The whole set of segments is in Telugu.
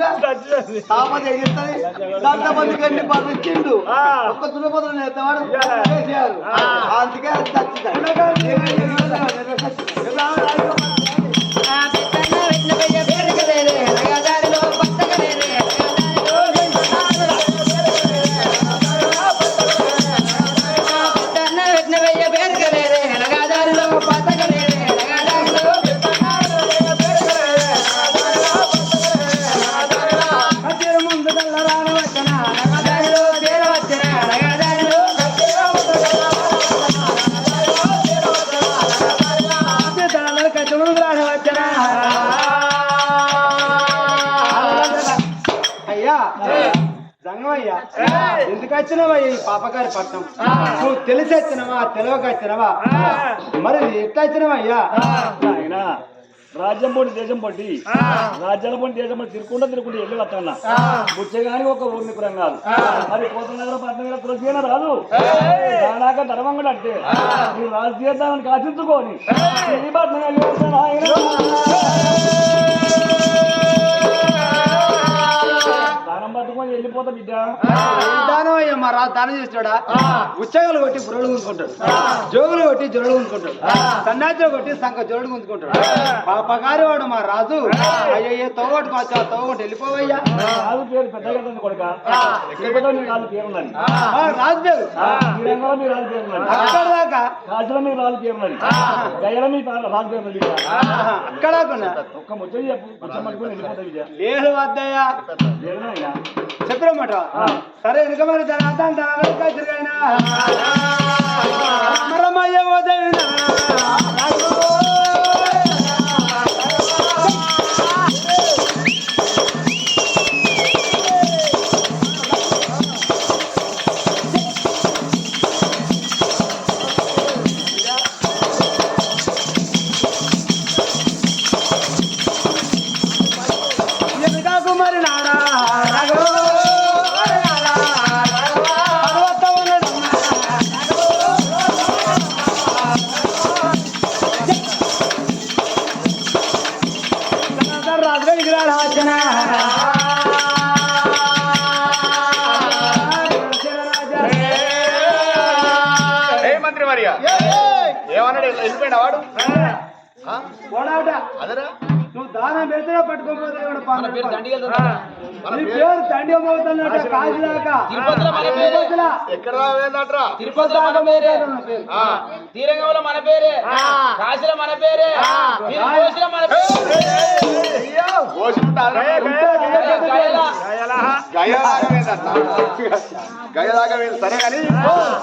దాంట్లో. ఒక్క దున్నపోతులు అందుకే అది ఎందుకు వచ్చినావయ్యా ఈ పాపగారి పట్నం నువ్వు తెలిసి వచ్చినవా తెలియక వచ్చినవా మరి ఎట్లా రాజ్యం పోటీ దేశం పోటీ. రాజ్యాల పోటీ దేశం పోటీ తిరుక్కుంటా తిరుక్కుంటా వెళ్ళి వస్తాను బుచ్చగాని ఒక ఊరిని కురం కాదు మరి కోతనగర పట్టణంలో తులసిగా రాదు. దాదాక ధర్మంగా అంటే. మీరు రాజు చేద్దామని కాచించుకొని ఈ పట్టణం వెళ్ళిపోతా బిడ్డ? దానం అయ్యా మా రా దానం చేస్తాడా ఉచ్చగలు కొట్టి బుర్రలు గుంజుకుంటాడు. జోగులు కొట్టి జొరలు గుంజుకుంటాడు. సన్నాచులు కొట్టి సంఖ జొరలు గుంజుకుంటాడు. పాపగారి వాడు మా రాజు. అయ్యయ్య తోగొట్టుకు వచ్చా తోగొట్టు వెళ్ళిపోవయ్యా. రాజు పేరు పెద్దగా కొడుక. ఎక్కడ మీ రాజు పేరు రాజు మీ రాజు అక్కడ దాకా కాశీలో మీ రాజు పేరు ఉన్నది. గయలో మీ రాజు పేరు ఉన్నది ఆహా, అక్కడ దాకా ఒక్క ముచ్చట చెప్పు. ముచ్చట పట్టుకొని వెళ్ళిపోతా విజయ లేదు వద్దయ్యా చెప్పినమాట సరే వెనుక మరి తన అంతా దాని వెనక తిరిగైనా మరమయ్య ఓదవినా వెళ్ళిపోయినా వాడు? అదరా? నువ్వు దానం పెడితే పట్టుకోకపోతే కూడా మన పేరు దండిగలు మన నీ పేరు పేరు తండ్రి అమ్మవుతున్నట్టు కాశీదాకా తిరుపతిలో మన పేరే. తిరుపతిలో. ఎక్కడ రావేందట్రా? తిరుపతి దాకా పేరే. పేరు. ఆ. తీరంగంలో మన పేరే. కాశీలో మన పేరే. మీరు కోసిలో మన పేరే. గోసుకుంటారా? గయలా. గయలాగమేందట గయలాగమేంది సరే కానీ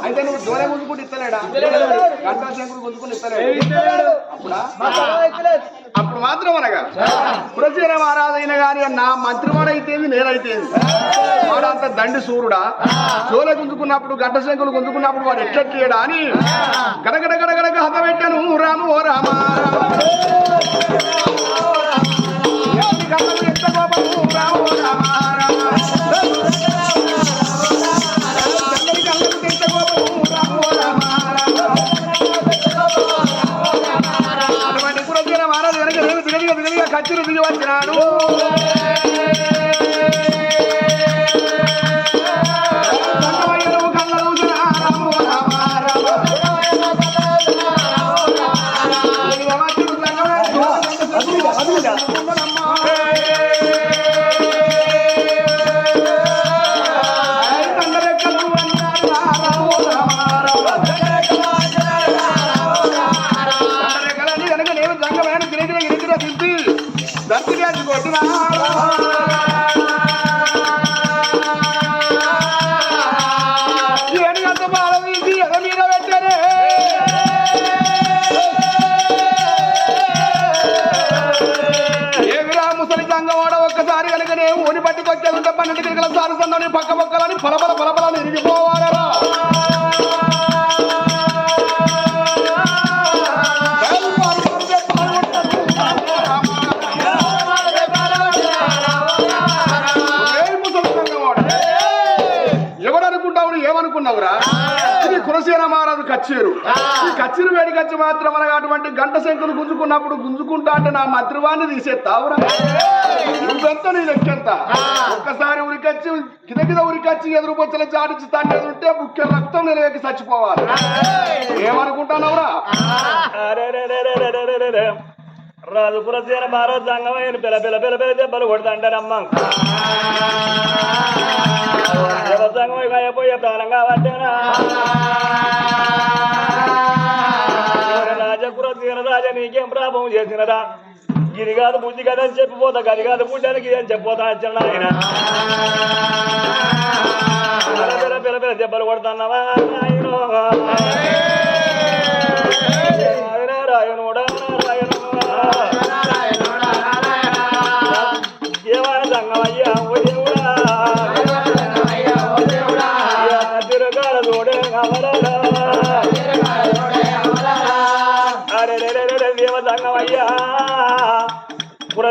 అయితే నువ్వు దూరే గుంజుకుంటూ ఇస్తలేడా? గంట శంకుడు గుంజుకుంటూ ఇస్తలేడు. అప్పుడా? అప్పుడు మాత్రం అనగా పురచీన మహారాజైన గాని నా మంత్రి వాడైతేంది నేనైతేంది వాడంత దండి సూర్యుడా చోల గుంజుకున్నప్పుడు గడ్డ శంకులు గుంజుకున్నప్పుడు వాడు ఎట్లెట్లేడా అని గడగడ గడగడ హత పెట్టాను రాము ఓ రామ. రామ. రాము. ఓ అటువంటి పురచీన మహారాజు వెనక తిరిగి తిరిగి కచ్చిరు దిగి వచ్చినాడు. ఊని పట్టి కొచ్చేదంటే పన్నెండు గిరికల సారు సందని పక్క పక్కలని పలపల పలపలని ఇరిగిపోవాలరా ఏమనుకున్నావురా? ఇది కులసేన మహారాజు కచ్చేరు. ఈ కచ్చేరు వేడి కచ్చి మాత్రం అనగా అటువంటి గంట శంకులు గుంజుకున్నప్పుడు గుంజుకుంటా అంటే నా మంత్రివాణ్ణి తీసేస్తావురా. నువ్వెంత నీ లెక్కెంత ఒక్కసారి ఉరికొచ్చి కింద కింద ఉరికొచ్చి ఎదురు బొచ్చల చాటించి తండ్రి ఉంటే ముఖ్య రక్తం నిలవేకి చచ్చిపోవాలి. ఏమనుకుంటానవరా? రాజుపుర సీన మారో సంగమైన పిల్ల పిల్ల పిల్ల పిల్ల దెబ్బలు కొడుతుంటారమ్మ సంగం ప్రాణం కాబట్టేనా రాజపుర రాజ నీకేం ప్రాభం చేసినరా గిరి కాదు బుద్ధి కదా అని చెప్పిపోతా గది కాదు బుద్ధి అని చెప్పిపోతా వచ్చాడు ఆయన. పిల్ల దెబ్బలు కొడుతున్నావా? ఆయన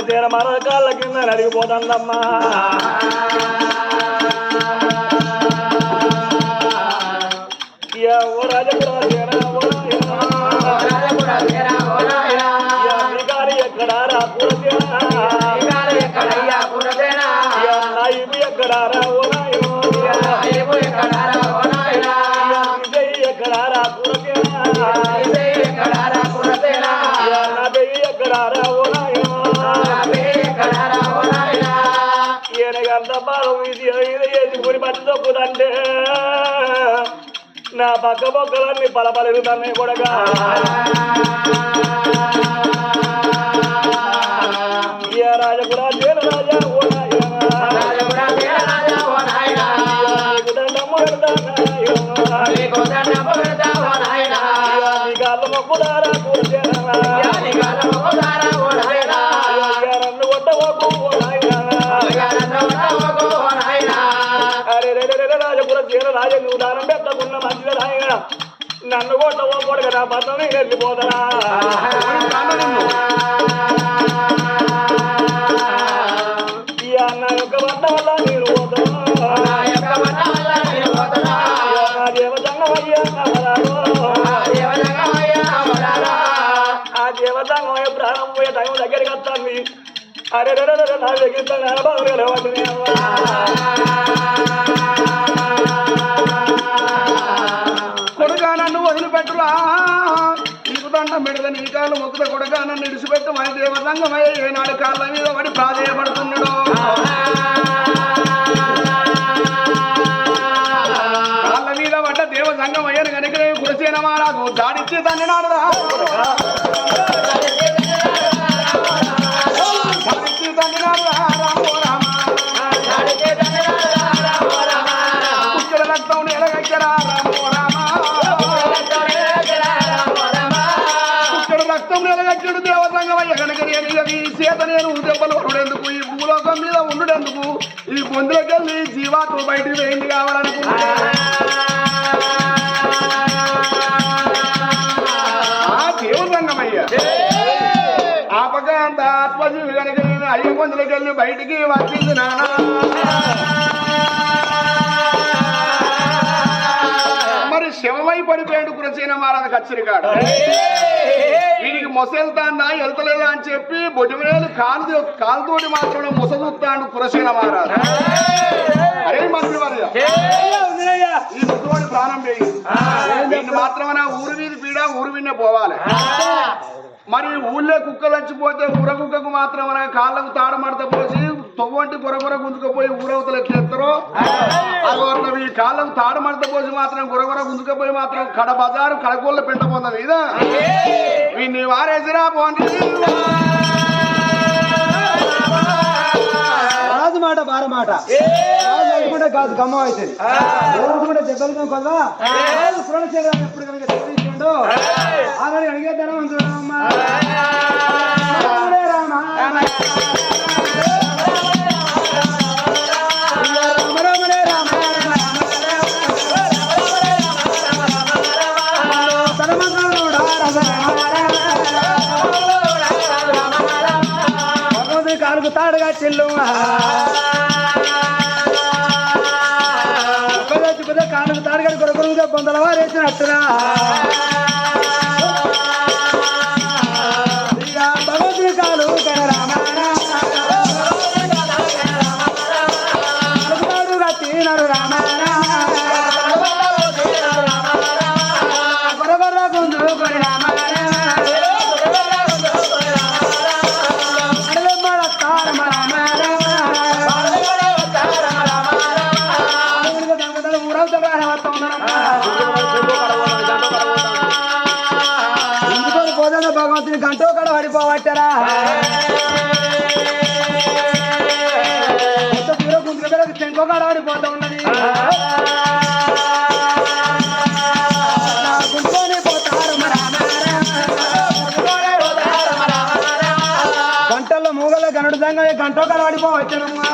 తీర మరకాళ్ళ కింద నడిగిపోతుందమ్మా. బొగ్గుదంటే నా పక్క బొగ్గలన్నీ బలబలేదు నన్ను కూడా రాజకులా మేడం నన్ను కూడా పోకూడదు కదా బతం వెళ్ళిపోతారా? ఆ దేవదంగ ప్రాణం పోయే టైం దగ్గరికి వస్తాను అరే రే రే నా దగ్గర బాగా నన్ను నీకు దండం పెడత నీ కాలు మొక్కుత కొడుగా నన్ను ఇడిచిపెట్టు మన దేవతంగమయ్య ఏనాడు కాళ్ళ మీద పడి ప్రాధేయపడుతున్నాడు. కాళ్ళ మీద పడ్డ దేవ సంగమయ్యను కనుక కురసేన మారాదు దాడిచ్చి తండ్రి నాడురా పుచ్చల రక్తం దేవతంగమయ్య కనుక నేను ఈ చేత నేను దెబ్బలు కొనుడెందుకు ఈ భూలోకం మీద ఉండుడెందుకు? ఈ బొందులకెళ్ళి జీవాతో బయటికి వేయింది కావాలనుకుంటున్నా ఆ దేవుడు రంగమయ్య ఆత్మజీవి కనుక నేను అయ్య పొందులకెళ్ళి బయటికి వచ్చింది నానా. మరి శవమై పడిపోయాడు కురచీన మారద కచ్చరికాడు వీడికి మొసెళ్తాండా వెళ్తలేదా అని చెప్పి బొటిమేలు కాలు కాలుతోటి మాత్రం మొసలుతాడు కురచీన మారాదు అరే మంత్రి ఈ ముసలోడి ప్రాణం వీడిని మాత్రమే ఊరు మీద పీడ ఊరు విన్నే పోవాలి. మరి ఊళ్ళో కుక్కలు వచ్చిపోతే ఊర కుక్కకు మాత్రం కాళ్ళకు తాడమడత పోసి తొవ్వంటి గురగుర గుంజుకపోయి ఊరవతలు ఎట్లేస్తారో అట్లా ఈ కాలం తాడు మంట పోసి మాత్రం గురగుర గుంజుకపోయి మాత్రం కడ బజారు కడకోళ్ళు పెట్టబోతుంది ఇదా? వీని వారేసిరా పోండి రాజు మాట బారమాట రాజు కాదు గమ్మ అవుతుంది కూడా దెబ్బలు కదా ఎప్పుడు కనుక అడిగేద్దాం చూడమ్మా భగవంతుడి కాలుకు తాడుగా చెల్లు కాలుకు తాడుగా కొరకొరుగా బొందల వారేసినట్టురా ఊరవుతాడు పోదన్న భగవంతుని గంటో కడ పడిపోవట్టరా చెంకో కడ పడిపోతా ఉన్నది గంటల్లో మూగల గనుడు దంగ గంటో కడ పడిపోవచ్చనమ్మా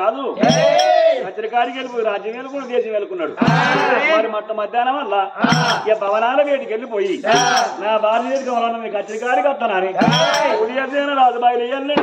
రాజు కచ్చరికాడికి వెళ్ళిపోయి రాజ్యం వెళ్ళుకుని దేశం వెళ్ళుకున్నాడు మరి మట్ట మధ్యాహ్నం వల్ల ఇక భవనాల వేటికి వెళ్ళిపోయి నా భార్య దగ్గరికి వలన మీ కచ్చరికాడికి వస్తానని ఉదయం రాజు బయలు వెళ్ళండి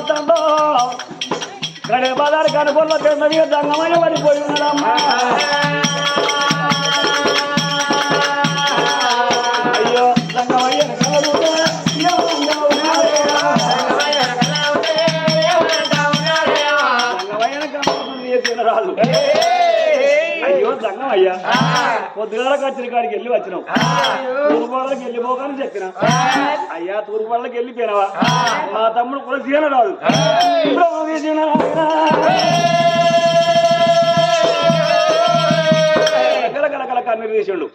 వస్తాందో గడే బజార్ కనుకొల్ల తిన్న మీద దంగమని పడిపోయి ఉన్నాడమ్మా. పొద్దుగాల కచ్చిన కాడికి వెళ్ళి వచ్చినావు తూర్పువాళ్ళకి వెళ్ళిపోకని చెప్పిన అయ్యా తూర్పువాళ్ళకి వెళ్ళిపోయినావా మా తమ్ముడు కూడా సీన రాదు గలగల కన్నీరు తీసిండు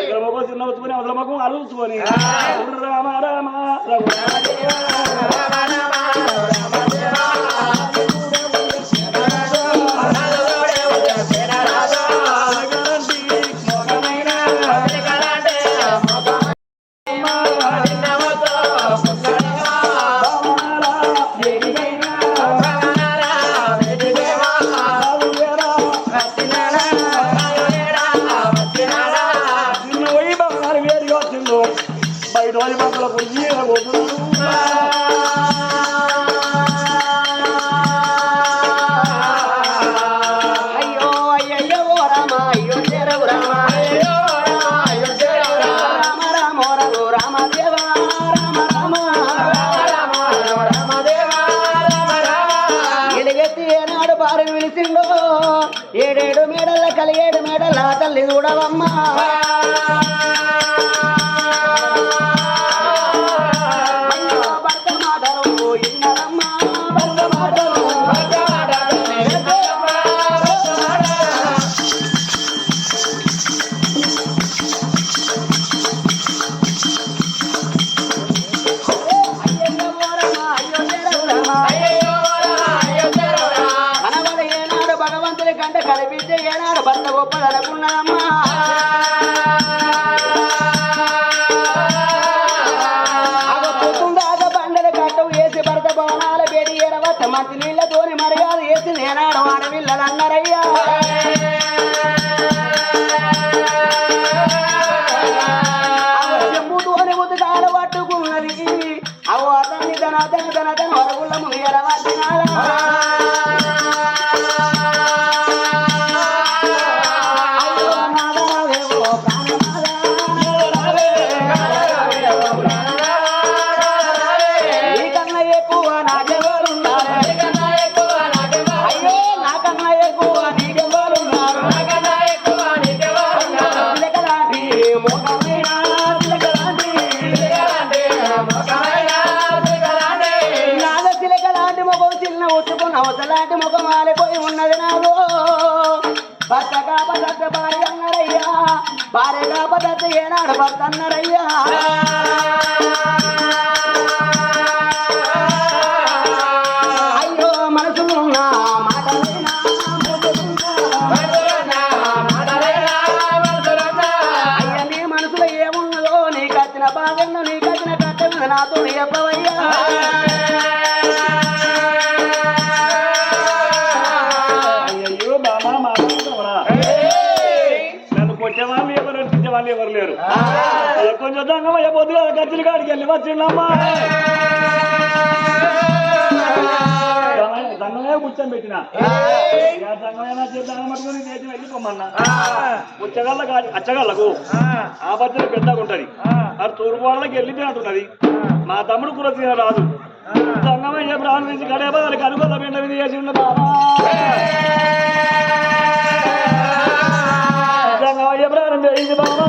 ఇక్కడ మొగ చిన్న వచ్చుకొని అవతల మొగం అలుచుకొని రామ రామ నిన్న వారు పారు విలిసిండో ఏడేడు మేడల కలిగేడు మేడల తల్లి చూడవమ్మా. కంట కనిపించే ఏనాడు భర్త గొప్పదనుకున్నాడమ్మా భార్య కాపదత్త ఏనాడు భర్త కొంచెం దొంగమయ్య పొద్దుగా గచ్చిన కాడికి వెళ్ళి వచ్చిందమ్మా దంగమే కూర్చొని పెట్టిన. దంగమైనా చేద్దాం పట్టుకుని దేశం వెళ్ళిపోమన్నా. ఉచ్చగల్ల కాడి అచ్చగల్లకు ఆ. బద్దెల పెద్దగా ఉంటది. అది తూర్పు వాళ్ళకి వెళ్ళిపోయినట్టున్నది మా తమ్ముడు కురసీన రాదు దంగమయ్య ప్రాణం నుంచి గడే బదులు కనుగొల పిండ మీద చేసిండు బాబా. దంగమయ్య ప్రాణం చేయింది బాబా.